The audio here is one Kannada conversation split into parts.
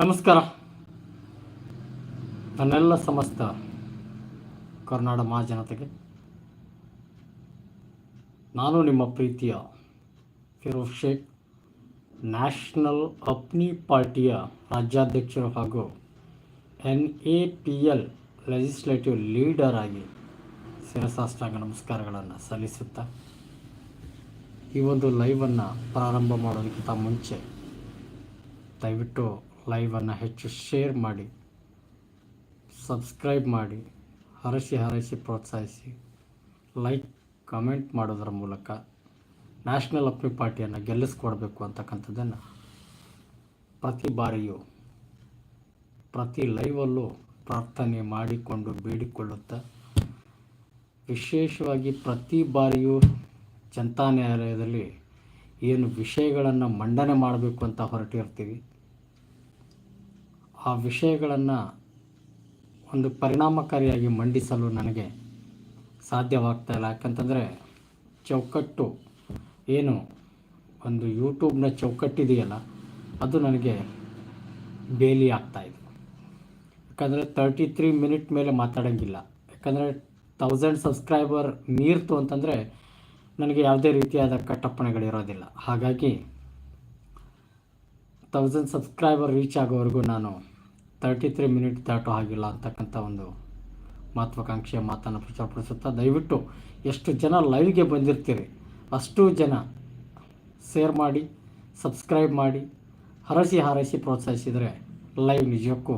ನಮಸ್ಕಾರ. ನನ್ನೆಲ್ಲ ಸಮಸ್ತ ಕರ್ನಾಡ ಮಹಾಜನತೆಗೆ. ನಾನು ನಿಮ್ಮ ಪ್ರೀತಿಯ ಫಿರೋಜ್ ಶೇಖ್ ನ್ಯಾಷನಲ್ ಅಪ್ನಿ ಪಾರ್ಟಿಯ ರಾಜ್ಯಾಧ್ಯಕ್ಷರು ಹಾಗೂ N A P L legislative leader ಆಗಿ ಶಿರಸಾಷ್ಟಾಂಗ ನಮಸ್ಕಾರಗಳನ್ನು ಸಲ್ಲಿಸುತ್ತಾ, ಈ ಒಂದು ಲೈವನ್ನು ಪ್ರಾರಂಭ ಮಾಡೋದಕ್ಕಿಂತ ಮುಂಚೆ ದಯವಿಟ್ಟು ಲೈವನ್ನು ಹೆಚ್ಚು ಶೇರ್ ಮಾಡಿ ಸಬ್ಸ್ಕ್ರೈಬ್ ಮಾಡಿ, ಹರಸಿ ಹರಸಿ ಪ್ರೋತ್ಸಾಹಿಸಿ. ಲೈಕ್ ಕಮೆಂಟ್ ಮಾಡೋದರ ಮೂಲಕ ನ್ಯಾಷನಲ್ ಅಪ್ನಿ ಪಾರ್ಟಿಯನ್ನು ಗೆಲ್ಲಿಸ್ಕೊಡ್ಬೇಕು ಅಂತಕ್ಕಂಥದ್ದನ್ನು ಪ್ರತಿ ಬಾರಿಯೂ, ಪ್ರತಿ ಲೈವಲ್ಲೂ ಪ್ರಾರ್ಥನೆ ಮಾಡಿಕೊಂಡು ಬೇಡಿಕೊಳ್ಳುತ್ತಾ ವಿಶೇಷವಾಗಿ ಪ್ರತಿ ಬಾರಿಯೂ ಜನತಾ ನ್ಯಾಯಾಲಯದಲ್ಲಿ ಏನು ವಿಷಯಗಳನ್ನು ಮಂಡನೆ ಮಾಡಬೇಕು ಅಂತ ಹೊರಟಿರ್ತೀವಿ. ಆ ವಿಷಯಗಳನ್ನು ಒಂದು ಪರಿಣಾಮಕಾರಿಯಾಗಿ ಮಂಡಿಸಲು ನನಗೆ ಸಾಧ್ಯವಾಗ್ತಾ ಇಲ್ಲ. ಯಾಕಂತಂದರೆ ಚೌಕಟ್ಟು ಏನು ಒಂದು ಯೂಟ್ಯೂಬ್ನ ಚೌಕಟ್ಟಿದೆಯಲ್ಲ, ಅದು ನನಗೆ ಬೇಲಿ ಆಗ್ತಾಯಿದೆ ಯಾಕಂದರೆ ತರ್ಟಿ ತ್ರೀ ಮಿನಿಟ್ ಮೇಲೆ ಮಾತಾಡೋಂಗಿಲ್ಲ. ಯಾಕಂದರೆ ತೌಸಂಡ್ ಸಬ್ಸ್ಕ್ರೈಬರ್ ಮೀರ್ತು ಅಂತಂದರೆ ನನಗೆ ಯಾವುದೇ ರೀತಿಯಾದ ಕಟ್ಟಪ್ಪಣೆಗಳಿರೋದಿಲ್ಲ. ಹಾಗಾಗಿ ತೌಸಂಡ್ ಸಬ್ಸ್ಕ್ರೈಬರ್ ರೀಚ್ ಆಗೋವರೆಗೂ ನಾನು ತರ್ಟಿ ತ್ರೀ ಮಿನಿಟ್ ದಾಟೋ ಆಗಿಲ್ಲ ಅಂತಕ್ಕಂಥ ಒಂದು ಮಹತ್ವಾಕಾಂಕ್ಷೆಯ ಮಾತನ್ನು ಪ್ರಚಾರಪಡಿಸುತ್ತಾ, ದಯವಿಟ್ಟು ಎಷ್ಟು ಜನ ಲೈವ್ಗೆ ಬಂದಿರ್ತೀರಿ, ಅಷ್ಟು ಜನ ಶೇರ್ ಮಾಡಿ, ಸಬ್ಸ್ಕ್ರೈಬ್ ಮಾಡಿ, ಹರಸಿ ಹಾರೈಸಿ ಪ್ರೋತ್ಸಾಹಿಸಿದರೆ ಲೈವ್ ನಿಜಕ್ಕೂ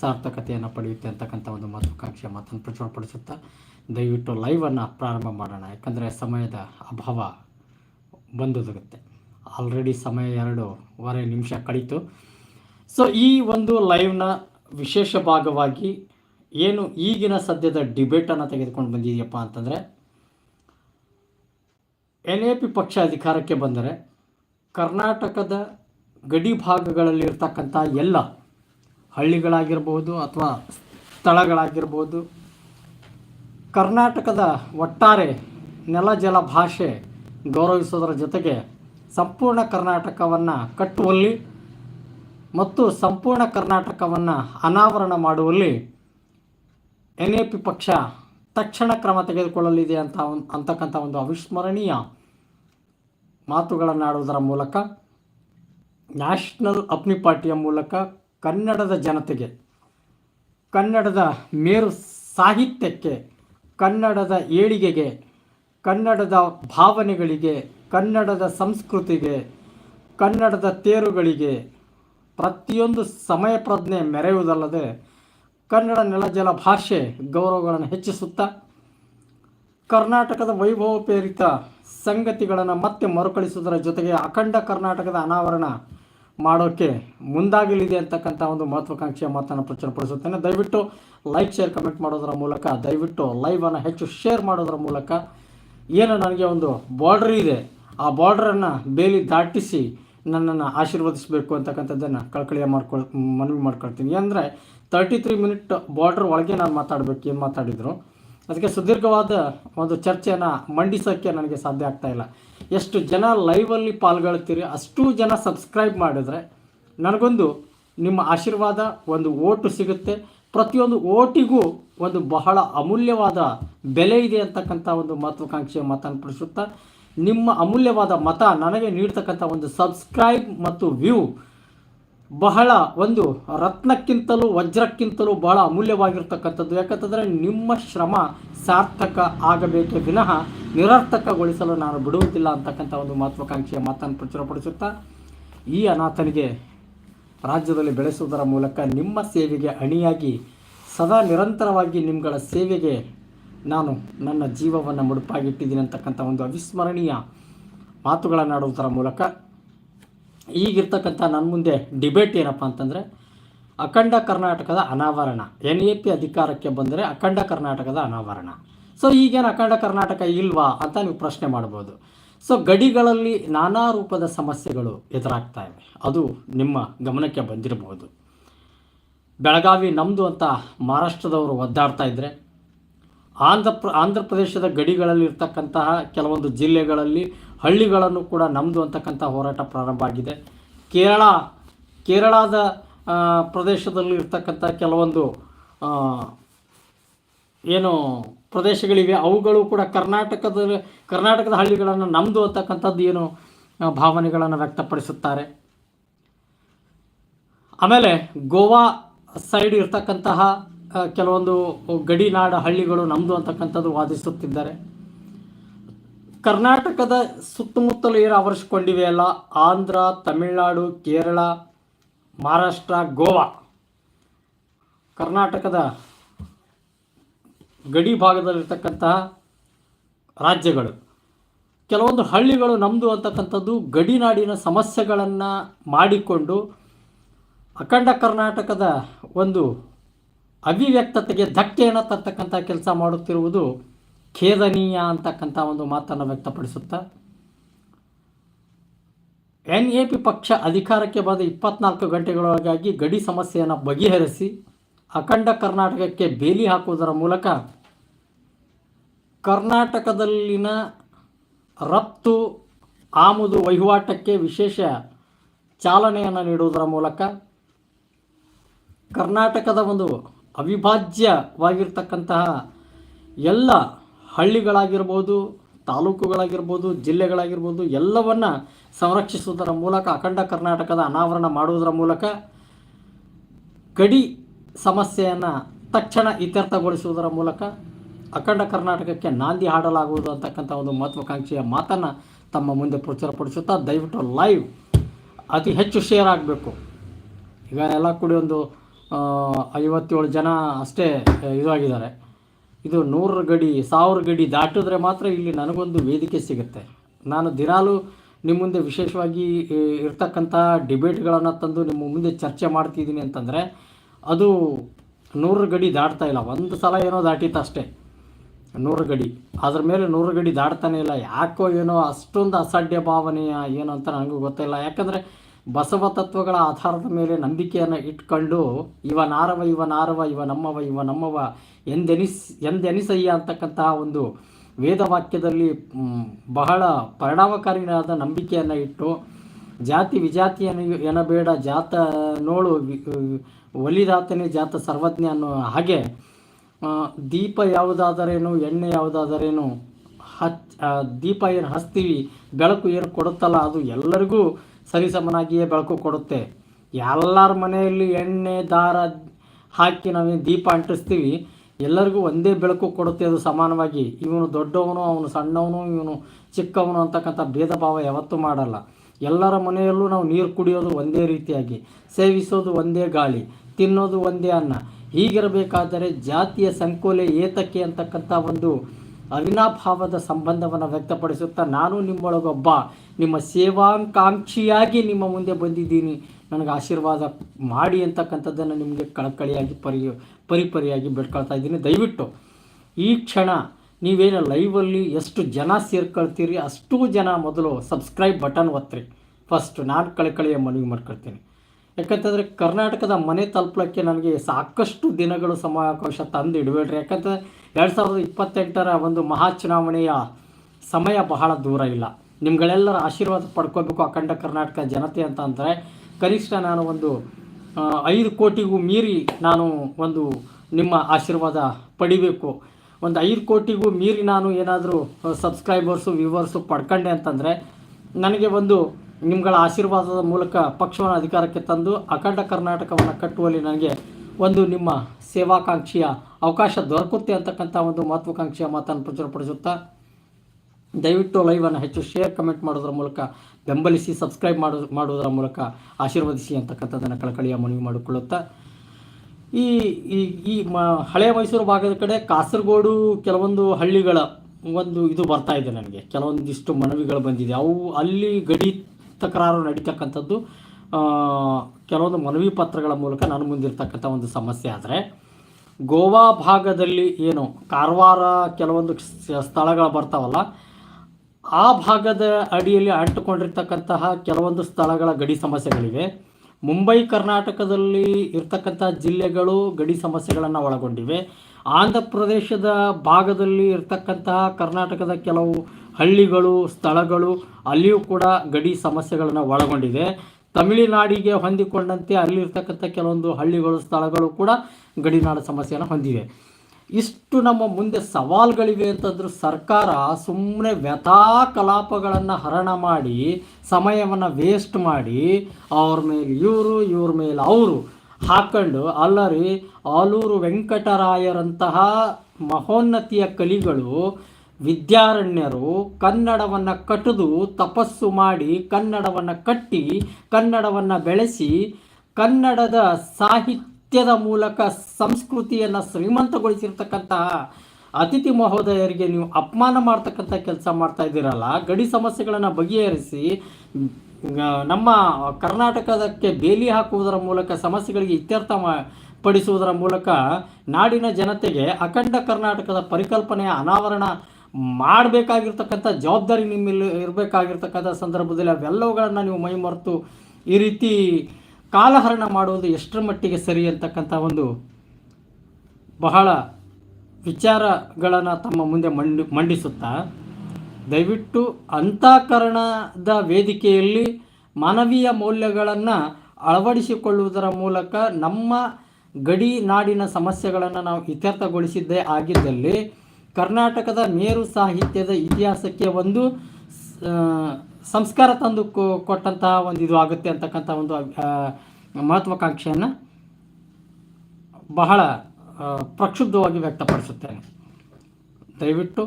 ಸಾರ್ಥಕತೆಯನ್ನು ಪಡೆಯುತ್ತೆ ಅಂತಕ್ಕಂಥ ಒಂದು ಮಹತ್ವಾಕಾಂಕ್ಷೆಯ ಮಾತನ್ನು ಪ್ರಚಾರಪಡಿಸುತ್ತಾ, ದಯವಿಟ್ಟು ಲೈವನ್ನು ಪ್ರಾರಂಭ ಮಾಡೋಣ. ಯಾಕಂದರೆ ಸಮಯದ ಅಭಾವ ಬಂದೊದಗುತ್ತೆ. ಆಲ್ರೆಡಿ ಸಮಯ ಎರಡೂವರೆ ನಿಮಿಷ ಕಳೀತು. ಸೊ ಈ ಒಂದು ಲೈವ್ನ ವಿಶೇಷ ಭಾಗವಾಗಿ ಏನು ಈಗಿನ ಸದ್ಯದ ಡಿಬೇಟನ್ನು ತೆಗೆದುಕೊಂಡು ಬಂದಿದೆಯಪ್ಪ ಅಂತಂದರೆ ಎನ್ ಎ ಪಿ ಪಕ್ಷ ಅಧಿಕಾರಕ್ಕೆ ಬಂದರೆ ಕರ್ನಾಟಕದ ಗಡಿ ಭಾಗಗಳಲ್ಲಿರ್ತಕ್ಕಂಥ ಎಲ್ಲ ಹಳ್ಳಿಗಳಾಗಿರ್ಬೋದು ಅಥವಾ ಸ್ಥಳಗಳಾಗಿರ್ಬೋದು, ಕರ್ನಾಟಕದ ಒಟ್ಟಾರೆ ನೆಲ ಜಲ ಭಾಷೆ ಗೌರವಿಸೋದರ ಜೊತೆಗೆ ಸಂಪೂರ್ಣ ಕರ್ನಾಟಕವನ್ನು ಕಟ್ಟುವಲ್ಲಿ ಮತ್ತು ಸಂಪೂರ್ಣ ಕರ್ನಾಟಕವನ್ನು ಅನಾವರಣ ಮಾಡುವಲ್ಲಿ ಎನ್ ಎ ಪಿ ಪಕ್ಷ ತಕ್ಷಣ ಕ್ರಮ ತೆಗೆದುಕೊಳ್ಳಲಿದೆ ಅಂತ ಒಂದು ಅಂತಕ್ಕಂಥ ಒಂದು ಅವಿಸ್ಮರಣೀಯ ಮಾತುಗಳನ್ನಾಡುವುದರ ಮೂಲಕ, ನ್ಯಾಷನಲ್ ಅಪ್ನಿ ಪಾರ್ಟಿಯ ಮೂಲಕ ಕನ್ನಡದ ಜನತೆಗೆ, ಕನ್ನಡದ ಮೇರು ಸಾಹಿತ್ಯಕ್ಕೆ, ಕನ್ನಡದ ಏಳಿಗೆಗೆ, ಕನ್ನಡದ ಭಾವನೆಗಳಿಗೆ, ಕನ್ನಡದ ಸಂಸ್ಕೃತಿಗೆ, ಕನ್ನಡದ ತೇರುಗಳಿಗೆ ಪ್ರತಿಯೊಂದು ಸಮಯ ಪ್ರಜ್ಞೆ ಮೆರೆಯುವುದಲ್ಲದೆ ಕನ್ನಡ ನೆಲಜಲ ಭಾಷೆ ಗೌರವಗಳನ್ನು ಹೆಚ್ಚಿಸುತ್ತಾ, ಕರ್ನಾಟಕದ ವೈಭವಪೇರಿತ ಸಂಗತಿಗಳನ್ನು ಮತ್ತೆ ಮರುಕಳಿಸುವುದರ ಜೊತೆಗೆ ಅಖಂಡ ಕರ್ನಾಟಕದ ಅನಾವರಣ ಮಾಡೋಕ್ಕೆ ಮುಂದಾಗಲಿದೆ ಅಂತಕ್ಕಂಥ ಒಂದು ಮಹತ್ವಾಕಾಂಕ್ಷೆಯ ಮಾತನ್ನು ಪ್ರಚುರಪಡಿಸುತ್ತೇನೆ ದಯವಿಟ್ಟು ಲೈಕ್ ಶೇರ್ ಕಮೆಂಟ್ ಮಾಡೋದರ ಮೂಲಕ, ದಯವಿಟ್ಟು ಲೈವನ್ನು ಹೆಚ್ಚು ಶೇರ್ ಮಾಡೋದರ ಮೂಲಕ ಏನು ನನಗೆ ಒಂದು ಬಾರ್ಡ್ರ್ ಇದೆ. ಆ ಬಾರ್ಡ್ರನ್ನು ಬೇಲಿ ದಾಟಿಸಿ ನನ್ನನ್ನು ಆಶೀರ್ವದಿಸಬೇಕು ಅಂತಕ್ಕಂಥದ್ದನ್ನು ಕಳಕಳಿಯ ಮಾಡ್ಕೊಳ್ ಮನವಿ ಮಾಡ್ಕೊಳ್ತೀನಿ. ಅಂದರೆ ತರ್ಟಿ ತ್ರೀ ಮಿನಿಟ್ ಬಾರ್ಡ್ರ್ ಒಳಗೆ ನಾನು ಮಾತಾಡಬೇಕು, ಏನು ಮಾತಾಡಿದರು. ಅದಕ್ಕೆ ಸುದೀರ್ಘವಾದ ಒಂದು ಚರ್ಚೆಯನ್ನು ಮಂಡಿಸೋಕ್ಕೆ ನನಗೆ ಸಾಧ್ಯ ಆಗ್ತಾ ಇಲ್ಲ. ಎಷ್ಟು ಜನ ಲೈವಲ್ಲಿ ಪಾಲ್ಗೊಳ್ತೀರಿ, ಅಷ್ಟು ಜನ ಸಬ್ಸ್ಕ್ರೈಬ್ ಮಾಡಿದರೆ ನನಗೊಂದು ನಿಮ್ಮ ಆಶೀರ್ವಾದ, ಒಂದು ಓಟು ಸಿಗುತ್ತೆ. ಪ್ರತಿಯೊಂದು ಓಟಿಗೂ ಒಂದು ಬಹಳ ಅಮೂಲ್ಯವಾದ ಬೆಲೆ ಇದೆ ಅಂತಕ್ಕಂಥ ಒಂದು ಮಹತ್ವಾಕಾಂಕ್ಷೆಯ ಮಾತನ್ನು ಪಡಿಸುತ್ತಾ ನಿಮ್ಮ ಅಮೂಲ್ಯವಾದ ಮತ ನನಗೆ ನೀಡ್ತಕ್ಕಂಥ ಒಂದು ಸಬ್ಸ್ಕ್ರೈಬ್ ಮತ್ತು ವ್ಯೂ ಬಹಳ ಒಂದು ರತ್ನಕ್ಕಿಂತಲೂ, ವಜ್ರಕ್ಕಿಂತಲೂ ಬಹಳ ಅಮೂಲ್ಯವಾಗಿರ್ತಕ್ಕಂಥದ್ದು. ಯಾಕಂತಂದರೆ ನಿಮ್ಮ ಶ್ರಮ ಸಾರ್ಥಕ ಆಗಬೇಕೆ. ವಿನಃ ನಿರರ್ಥಕಗೊಳಿಸಲು ನಾನು ಬಿಡುವುದಿಲ್ಲ ಅಂತಕ್ಕಂಥ ಒಂದು ಮಹತ್ವಾಕಾಂಕ್ಷೆಯ ಮಾತನ್ನು ಪ್ರಚುರಪಡಿಸುತ್ತಾ, ಈ ಅನಾಥನಿಗೆ ರಾಜ್ಯದಲ್ಲಿ ಬೆಳೆಸುವುದರ ಮೂಲಕ ನಿಮ್ಮ ಸೇವೆಗೆ ಅಣಿಯಾಗಿ, ಸದಾ ನಿರಂತರವಾಗಿ ನಿಮ್ಮಗಳ ಸೇವೆಗೆ ನಾನು ನನ್ನ ಜೀವವನ್ನು ಮುಡುಪಾಗಿಟ್ಟಿದ್ದೀನಿ ಅಂತಕ್ಕಂಥ ಒಂದು ಅವಿಸ್ಮರಣೀಯ ಮಾತುಗಳನ್ನಾಡುವುದರ ಮೂಲಕ ಈಗಿರ್ತಕ್ಕಂಥ ನನ್ನ ಮುಂದೆ ಡಿಬೇಟ್ ಏನಪ್ಪ ಅಂತಂದರೆ, ಅಖಂಡ ಕರ್ನಾಟಕದ ಅನಾವರಣ, ಎನ್ ಎ ಪಿ ಅಧಿಕಾರಕ್ಕೆ ಬಂದರೆ ಅಖಂಡ ಕರ್ನಾಟಕದ ಅನಾವರಣ. ಸೊ ಈಗೇನು ಅಖಂಡ ಕರ್ನಾಟಕ ಇಲ್ವಾ ಅಂತ ನೀವು ಪ್ರಶ್ನೆ ಮಾಡ್ಬೋದು. ಸೊ ಗಡಿಗಳಲ್ಲಿ ನಾನಾ ರೂಪದ ಸಮಸ್ಯೆಗಳು ಎದುರಾಗ್ತಾ ಇವೆ. ಅದು ನಿಮ್ಮ ಗಮನಕ್ಕೆ ಬಂದಿರಬಹುದು. ಬೆಳಗಾವಿ ನಮ್ಮದು ಅಂತ ಮಹಾರಾಷ್ಟ್ರದವರು ಒದ್ದಾಡ್ತಾ ಇದ್ದರೆ ಆಂಧ್ರ ಪ್ರ, ಆಂಧ್ರ ಪ್ರದೇಶದ ಗಡಿಗಳಲ್ಲಿ ಇರ್ತಕ್ಕಂತಹ ಕೆಲವೊಂದು ಜಿಲ್ಲೆಗಳಲ್ಲಿ ಹಳ್ಳಿಗಳನ್ನು ಕೂಡ ನಮ್ಮದು ಅಂತಕ್ಕಂಥ ಹೋರಾಟ ಪ್ರಾರಂಭ ಆಗಿದೆ. ಕೇರಳ, ಕೇರಳದ ಪ್ರದೇಶದಲ್ಲಿ ಇರ್ತಕ್ಕಂಥ ಕೆಲವೊಂದು ಏನು ಪ್ರದೇಶಗಳಿವೆ, ಅವುಗಳು ಕೂಡ ಕರ್ನಾಟಕದ ಕರ್ನಾಟಕದ ಹಳ್ಳಿಗಳನ್ನು ನಮ್ಮದು ಅಂತಕ್ಕಂಥದ್ದು ಏನು ಭಾವನೆಗಳನ್ನು ವ್ಯಕ್ತಪಡಿಸುತ್ತಾರೆ. ಆಮೇಲೆ ಗೋವಾ ಸೈಡ್ ಇರ್ತಕ್ಕಂತಹ ಕೆಲವೊಂದು ಗಡಿನಾಡ ಹಳ್ಳಿಗಳು ನಮ್ಮದು ಅಂತಕ್ಕಂಥದ್ದು ವಾದಿಸುತ್ತಿದ್ದಾರೆ. ಕರ್ನಾಟಕದ ಸುತ್ತಮುತ್ತಲು ಏನು ಆವರಿಸಿಕೊಂಡಿವೆಯಲ್ಲ ಆಂಧ್ರ, ತಮಿಳುನಾಡು, ಕೇರಳ, ಮಹಾರಾಷ್ಟ್ರ, ಗೋವಾ. ಕರ್ನಾಟಕದ ಗಡಿ ಭಾಗದಲ್ಲಿರ್ತಕ್ಕಂತಹ ರಾಜ್ಯಗಳು. ಕೆಲವೊಂದು ಹಳ್ಳಿಗಳು ನಮ್ಮದು ಅಂತಕ್ಕಂಥದ್ದು ಗಡಿನಾಡಿನ ಸಮಸ್ಯೆಗಳನ್ನು ಮಾಡಿಕೊಂಡು ಅಖಂಡ ಕರ್ನಾಟಕದ ಒಂದು ಅಭಿವ್ಯಕ್ತತೆಗೆ ಧಕ್ಕೆಯನ್ನು ತರ್ತಕ್ಕಂಥ ಕೆಲಸ ಮಾಡುತ್ತಿರುವುದು ಖೇದನೀಯ ಅಂತಕ್ಕಂಥ ಒಂದು ಮಾತನ್ನು ವ್ಯಕ್ತಪಡಿಸುತ್ತಾ ಎನ್ ಎ ಪಿ ಪಕ್ಷ ಅಧಿಕಾರಕ್ಕೆ ಬಂದ ಇಪ್ಪತ್ನಾಲ್ಕು ಗಂಟೆಗಳೊಳಗಾಗಿ ಗಡಿ ಸಮಸ್ಯೆಯನ್ನು ಬಗೆಹರಿಸಿ, ಅಖಂಡ ಕರ್ನಾಟಕಕ್ಕೆ ಬೇಲಿ ಹಾಕುವುದರ ಮೂಲಕ ಕರ್ನಾಟಕದಲ್ಲಿನ ರಫ್ತು ಆಮದು ವಹಿವಾಟಕ್ಕೆ ವಿಶೇಷ ಚಾಲನೆಯನ್ನು ನೀಡುವುದರ ಮೂಲಕ ಕರ್ನಾಟಕದ ಒಂದು ಅವಿಭಾಜ್ಯವಾಗಿರ್ತಕ್ಕಂತಹ ಎಲ್ಲ ಹಳ್ಳಿಗಳಾಗಿರ್ಬೋದು, ತಾಲೂಕುಗಳಾಗಿರ್ಬೋದು, ಜಿಲ್ಲೆಗಳಾಗಿರ್ಬೋದು, ಎಲ್ಲವನ್ನು ಸಂರಕ್ಷಿಸುವುದರ ಮೂಲಕ ಅಖಂಡ ಕರ್ನಾಟಕದ ಅನಾವರಣ ಮಾಡುವುದರ ಮೂಲಕ ಗಡಿ ಸಮಸ್ಯೆಯನ್ನು ತಕ್ಷಣ ಇತ್ಯರ್ಥಗೊಳಿಸುವುದರ ಮೂಲಕ ಅಖಂಡ ಕರ್ನಾಟಕಕ್ಕೆ ನಾಂದಿ ಹಾಡಲಾಗುವುದು ಅಂತಕ್ಕಂಥ ಒಂದು ಮಹತ್ವಾಕಾಂಕ್ಷೆಯ ಮಾತನ್ನು ತಮ್ಮ ಮುಂದೆ ಪ್ರಚುರಪಡಿಸುತ್ತಾ ದಯವಿಟ್ಟು ಲೈವ್ ಅತಿ ಹೆಚ್ಚು ಶೇರ್ ಆಗಬೇಕು. ಈಗ ಎಲ್ಲ ಕೂಡಿ ಒಂದು ಐವತ್ತೇಳು ಜನ ಅಷ್ಟೇ ಇದಾಗಿದ್ದಾರೆ. ಇದು ನೂರ ಗಡಿ, ಸಾವಿರ ಗಡಿ ದಾಟಿದ್ರೆ ಮಾತ್ರ ಇಲ್ಲಿ ನನಗೊಂದು ವೇದಿಕೆ ಸಿಗುತ್ತೆ. ನಾನು ದಿನಾಲೂ ನಿಮ್ಮ ಮುಂದೆ ವಿಶೇಷವಾಗಿ ಇರ್ತಕ್ಕಂಥ ಡಿಬೇಟ್ಗಳನ್ನು ತಂದು ನಿಮ್ಮ ಮುಂದೆ ಚರ್ಚೆ ಮಾಡ್ತಿದ್ದೀನಿ ಅಂತಂದರೆ, ಅದು ನೂರರ ಗಡಿ ದಾಟ್ತಾ ಇಲ್ಲ. ಒಂದು ಸಲ ಏನೋ ದಾಟಿತ್ತು ಅಷ್ಟೇ, ನೂರು ಗಡಿ. ಅದ್ರ ಮೇಲೆ ನೂರು ಗಡಿ ದಾಟ್ತಾನೆ ಇಲ್ಲ. ಯಾಕೋ ಏನೋ ಅಷ್ಟೊಂದು ಅಸಡ್ಡೆ ಭಾವನೆಯ ಏನು ಅಂತ ನನಗೂ ಗೊತ್ತಿಲ್ಲ. ಯಾಕಂದರೆ ಬಸವ ತತ್ವಗಳ ಆಧಾರದ ಮೇಲೆ ನಂಬಿಕೆಯನ್ನು ಇಟ್ಕೊಂಡು ಇವ ನಾರವ ಇವ ನಾರವ, ಇವ ನಮ್ಮವ ಇವ ನಮ್ಮವ ಎಂದೆನಿಸ್, ಎಂದೆನಿಸಯ್ಯ ಅಂತಕ್ಕಂತಹ ಒಂದು ವೇದವಾಕ್ಯದಲ್ಲಿ ಬಹಳ ಪರಿಣಾಮಕಾರಿಯಾದ ನಂಬಿಕೆಯನ್ನು ಇಟ್ಟು ಜಾತಿ ವಿಜಾತಿಯನ್ನು ಎನಬೇಡ ಜಾತ ನೋಳು ಒಲಿದಾತನೇ ಜಾತ ಸರ್ವಜ್ಞ ಅನ್ನೋ ಹಾಗೆ ದೀಪ ಯಾವುದಾದರೇನು, ಎಣ್ಣೆ ಯಾವುದಾದರೇನು, ಹಚ್ ದೀಪ ಏನು ಹಚ್ತೀವಿ, ಬೆಳಕು ಏನು ಕೊಡುತ್ತಲ್ಲ, ಅದು ಎಲ್ಲರಿಗೂ ಸರಿಸಮನಾಗಿಯೇ ಬೆಳಕು ಕೊಡುತ್ತೆ. ಎಲ್ಲರ ಮನೆಯಲ್ಲಿ ಎಣ್ಣೆ, ದಾರ ಹಾಕಿ ನಾವೇನು ದೀಪ ಅಂಟಿಸ್ತೀವಿ. ಎಲ್ಲರಿಗೂ ಒಂದೇ ಬೆಳಕು ಕೊಡುತ್ತೆ ಅದು ಸಮಾನವಾಗಿ. ಇವನು ದೊಡ್ಡವನು, ಅವನು ಸಣ್ಣವನು, ಇವನು ಚಿಕ್ಕವನು ಅಂತಕ್ಕಂಥ ಭೇದ ಭಾವ ಯಾವತ್ತೂ ಮಾಡಲ್ಲ. ಎಲ್ಲರ ಮನೆಯಲ್ಲೂ ನಾವು ನೀರು ಕುಡಿಯೋದು ಒಂದೇ ರೀತಿಯಾಗಿ, ಸೇವಿಸೋದು ಒಂದೇ ಗಾಳಿ, ತಿನ್ನೋದು ಒಂದೇ ಅನ್ನ. ಹೀಗಿರಬೇಕಾದರೆ ಜಾತಿಯ ಸಂಕೋಲೆ ಏತಕ್ಕೆ ಅಂತಕ್ಕಂಥ ಒಂದು ಅವಿನಾಭಾವದ ಸಂಬಂಧವನ್ನು ವ್ಯಕ್ತಪಡಿಸುತ್ತಾ ನಾನು ನಿಮ್ಮೊಳಗೊಬ್ಬ. ನಿಮ್ಮ ಸೇವಾಂಕಾಂಕ್ಷಿಯಾಗಿ ನಿಮ್ಮ ಮುಂದೆ ಬಂದಿದ್ದೀನಿ. ನನಗೆ ಆಶೀರ್ವಾದ ಮಾಡಿ ಅಂತಕ್ಕಂಥದ್ದನ್ನು ನಿಮಗೆ ಕಳಕಳಿಯಾಗಿ ಪರಿ ಪರಿಪರಿಯಾಗಿ ಬೇಡ್ಕೊಳ್ತಾ ಇದ್ದೀನಿ. ದಯವಿಟ್ಟು ಈ ಕ್ಷಣ ನೀವೇನು ಲೈವಲ್ಲಿ ಎಷ್ಟು ಜನ ಸೇರ್ಕೊಳ್ತೀರಿ, ಅಷ್ಟು ಜನ ಮೊದಲು ಸಬ್ಸ್ಕ್ರೈಬ್ ಬಟನ್ ಒತ್ತಿರಿ. ಫಸ್ಟ್ ನಾನು ಕಳಕಳಿಯ ಮನವಿ ಮಾಡ್ಕೊಳ್ತೀನಿ. ಯಾಕಂತಂದರೆ ಕರ್ನಾಟಕದ ಮನೆ ತಲುಪಲಿಕ್ಕೆ ನನಗೆ ಸಾಕಷ್ಟು ದಿನಗಳು ಸಮಾವಕಾಶ ತಂದು ಇಡಬೇಡ್ರಿ. ಯಾಕಂತಂದರೆ ಎರಡು ಸಾವಿರದ ಇಪ್ಪತ್ತೆಂಟರ ಒಂದು ಮಹಾ ಚುನಾವಣೆಯ ಸಮಯ ಬಹಳ ದೂರ ಇಲ್ಲ. ನಿಮ್ಗಳೆಲ್ಲರ ಆಶೀರ್ವಾದ ಪಡ್ಕೋಬೇಕು ಅಖಂಡ ಕರ್ನಾಟಕ ಜನತೆ ಅಂತ ಅಂದರೆ, ಕನಿಷ್ಠ ನಾನು ಒಂದು ಐದು ಕೋಟಿಗೂ ಮೀರಿ ನಾನು ಒಂದು ನಿಮ್ಮ ಆಶೀರ್ವಾದ ಪಡಿಬೇಕು. ಒಂದು ಐದು ಕೋಟಿಗೂ ಮೀರಿ ನಾನು ಏನಾದರೂ ಸಬ್ಸ್ಕ್ರೈಬರ್ಸು ವ್ಯೂವರ್ಸು ಪಡ್ಕೊಂಡೆ ಅಂತಂದರೆ, ನನಗೆ ಒಂದು ನಿಮ್ಗಳ ಆಶೀರ್ವಾದದ ಮೂಲಕ ಪಕ್ಷವನ್ನು ಅಧಿಕಾರಕ್ಕೆ ತಂದು ಅಖಂಡ ಕರ್ನಾಟಕವನ್ನು ಕಟ್ಟುವಲ್ಲಿ ನನಗೆ ಒಂದು ನಿಮ್ಮ ಸೇವಾಕಾಂಕ್ಷಿಯ ಅವಕಾಶ ದೊರಕುತ್ತೆ ಅಂತಕ್ಕಂಥ ಒಂದು ಮಹತ್ವಾಕಾಂಕ್ಷೆಯ ಮಾತನ್ನು ಪ್ರಚುರಪಡಿಸುತ್ತಾ ದಯವಿಟ್ಟು ಲೈವನ್ನು ಹೆಚ್ಚು ಶೇರ್ ಕಮೆಂಟ್ ಮಾಡೋದ್ರ ಮೂಲಕ, ಬೆಂಬಲಿಸಿ ಸಬ್ಸ್ಕ್ರೈಬ್ ಮಾಡೋ, ಮಾಡುವುದರ ಮೂಲಕ ಆಶೀರ್ವದಿಸಿ ಅಂತಕ್ಕಂಥದ್ದನ್ನು ಕಳಕಳಿಯ ಮನವಿ ಮಾಡಿಕೊಳ್ಳುತ್ತಾ. ಈ ಈ ಮ ಹಳೆಯ ಮೈಸೂರು ಭಾಗದ ಕಡೆ ಕಾಸರಗೋಡು ಕೆಲವೊಂದು ಹಳ್ಳಿಗಳ ಒಂದು ಇದು ಬರ್ತಾ ಇದೆ ನನಗೆ. ಕೆಲವೊಂದಿಷ್ಟು ಮನವಿಗಳು ಬಂದಿದೆ. ಅವು ಅಲ್ಲಿ ಗಡಿ ತಕರಾರು ನಡೀತಕ್ಕಂಥದ್ದು ಕೆಲವೊಂದು ಮನವಿ ಪತ್ರಗಳ ಮೂಲಕ ನಾನು ಮುಂದಿರ್ತಕ್ಕಂಥ ಒಂದು ಸಮಸ್ಯೆ ಆದರೆ, ಗೋವಾ ಭಾಗದಲ್ಲಿ ಏನು ಕಾರವಾರ ಕೆಲವೊಂದು ಸ್ಥಳಗಳು ಬರ್ತಾವಲ್ಲ, ಆ ಭಾಗದ ಅಡಿಯಲ್ಲಿ ಅಂಟುಕೊಂಡಿರ್ತಕ್ಕಂತಹ ಕೆಲವೊಂದು ಸ್ಥಳಗಳ ಗಡಿ ಸಮಸ್ಯೆಗಳಿವೆ. ಮುಂಬೈ, ಕರ್ನಾಟಕದಲ್ಲಿ ಇರ್ತಕ್ಕಂಥ ಜಿಲ್ಲೆಗಳು ಗಡಿ ಸಮಸ್ಯೆಗಳನ್ನು ಒಳಗೊಂಡಿವೆ. ಆಂಧ್ರ ಪ್ರದೇಶದ ಭಾಗದಲ್ಲಿ ಇರ್ತಕ್ಕಂತಹ ಕರ್ನಾಟಕದ ಕೆಲವು ಹಳ್ಳಿಗಳು, ಸ್ಥಳಗಳು, ಅಲ್ಲಿಯೂ ಕೂಡ ಗಡಿ ಸಮಸ್ಯೆಗಳನ್ನು ಒಳಗೊಂಡಿದೆ. ತಮಿಳುನಾಡಿಗೆ ಹೊಂದಿಕೊಂಡಂತೆ ಅಲ್ಲಿರ್ತಕ್ಕಂಥ ಕೆಲವೊಂದು ಹಳ್ಳಿಗಳು, ಸ್ಥಳಗಳು ಕೂಡ ಗಡಿನಾಡ ಸಮಸ್ಯೆಯನ್ನು ಹೊಂದಿವೆ. ಇಷ್ಟು ನಮ್ಮ ಮುಂದೆ ಸವಾಲುಗಳಿವೆ ಅಂತಂದ್ರೂ ಸರ್ಕಾರ ಸುಮ್ಮನೆ ವ್ಯಥಾ ಕಲಾಪಗಳನ್ನು ಹರಣ ಮಾಡಿ, ಸಮಯವನ್ನು ವೇಸ್ಟ್ ಮಾಡಿ, ಅವ್ರ ಮೇಲೆ ಇವರು, ಇವ್ರ ಮೇಲೆ ಅವರು ಹಾಕೊಂಡು ಅಲ್ಲರಿ ಆಲೂರು ವೆಂಕಟರಾಯರಂತಹ ಮಹೋನ್ನತಿಯ ಕಲಿಗಳು ವಿದ್ಯಾರಣ್ಯರು ಕನ್ನಡವನ್ನು ಕಟ್ಟಿದು ತಪಸ್ಸು ಮಾಡಿ ಕನ್ನಡವನ್ನು ಕಟ್ಟಿ, ಕನ್ನಡವನ್ನು ಬೆಳೆಸಿ, ಕನ್ನಡದ ಸಾಹಿತ್ಯದ ಮೂಲಕ ಸಂಸ್ಕೃತಿಯನ್ನು ಶ್ರೀಮಂತಗೊಳಿಸಿರ್ತಕ್ಕಂತಹ ಅತಿಥಿ ಮಹೋದಯರಿಗೆ ನೀವು ಅಪಮಾನ ಮಾಡ್ತಕ್ಕಂಥ ಕೆಲಸ ಮಾಡ್ತಾ ಇದ್ದೀರಲ್ಲ, ಗಡಿ ಸಮಸ್ಯೆಗಳನ್ನು ಬಗೆಹರಿಸಿ ನಮ್ಮ ಕರ್ನಾಟಕದಕ್ಕೆ ಬೇಲಿ ಹಾಕುವುದರ ಮೂಲಕ, ಸಮಸ್ಯೆಗಳಿಗೆ ಇತ್ಯರ್ಥ ಪಡಿಸುವುದರ ಮೂಲಕ ನಾಡಿನ ಜನತೆಗೆ ಅಖಂಡ ಕರ್ನಾಟಕದ ಪರಿಕಲ್ಪನೆಯ ಅನಾವರಣ ಮಾಡಬೇಕಾಗಿರ್ತಕ್ಕಂಥ ಜವಾಬ್ದಾರಿ ನಿಮ್ಮಲ್ಲಿ ಇರಬೇಕಾಗಿರ್ತಕ್ಕಂಥ ಸಂದರ್ಭದಲ್ಲಿ ಅವೆಲ್ಲವುಗಳನ್ನು ನೀವು ಮೈಮರೆತು ಈ ರೀತಿ ಕಾಲಹರಣ ಮಾಡುವುದು ಎಷ್ಟರ ಮಟ್ಟಿಗೆ ಸರಿ ಅಂತಕ್ಕಂಥ ಒಂದು ಬಹಳ ವಿಚಾರಗಳನ್ನು ತಮ್ಮ ಮುಂದೆ ಮಂಡಿ, ಮಂಡಿಸುತ್ತಾ, ದಯವಿಟ್ಟು ಅಂತಃಕರಣದ ವೇದಿಕೆಯಲ್ಲಿ ಮಾನವೀಯ ಮೌಲ್ಯಗಳನ್ನು ಅಳವಡಿಸಿಕೊಳ್ಳುವುದರ ಮೂಲಕ ನಮ್ಮ ಗಡಿ ನಾಡಿನ ಸಮಸ್ಯೆಗಳನ್ನು ನಾವು ಇತ್ಯರ್ಥಗೊಳಿಸಿದ್ದೇ ಆಗಿದ್ದಲ್ಲಿ ಕರ್ನಾಟಕದ ಮೇರು ಸಾಹಿತ್ಯದ ಇತಿಹಾಸಕ್ಕೆ ಒಂದು ಸಂಸ್ಕಾರ ತಂದು ಕೊಟ್ಟಂತಹ ಒಂದು ಇದು ಆಗುತ್ತೆ ಅಂತಕ್ಕಂಥ ಒಂದು ಮಹತ್ವಾಕಾಂಕ್ಷೆಯನ್ನು ಬಹಳ ಪ್ರಕ್ಷುಬ್ಧವಾಗಿ ವ್ಯಕ್ತಪಡಿಸುತ್ತೇನೆ. ದಯವಿಟ್ಟು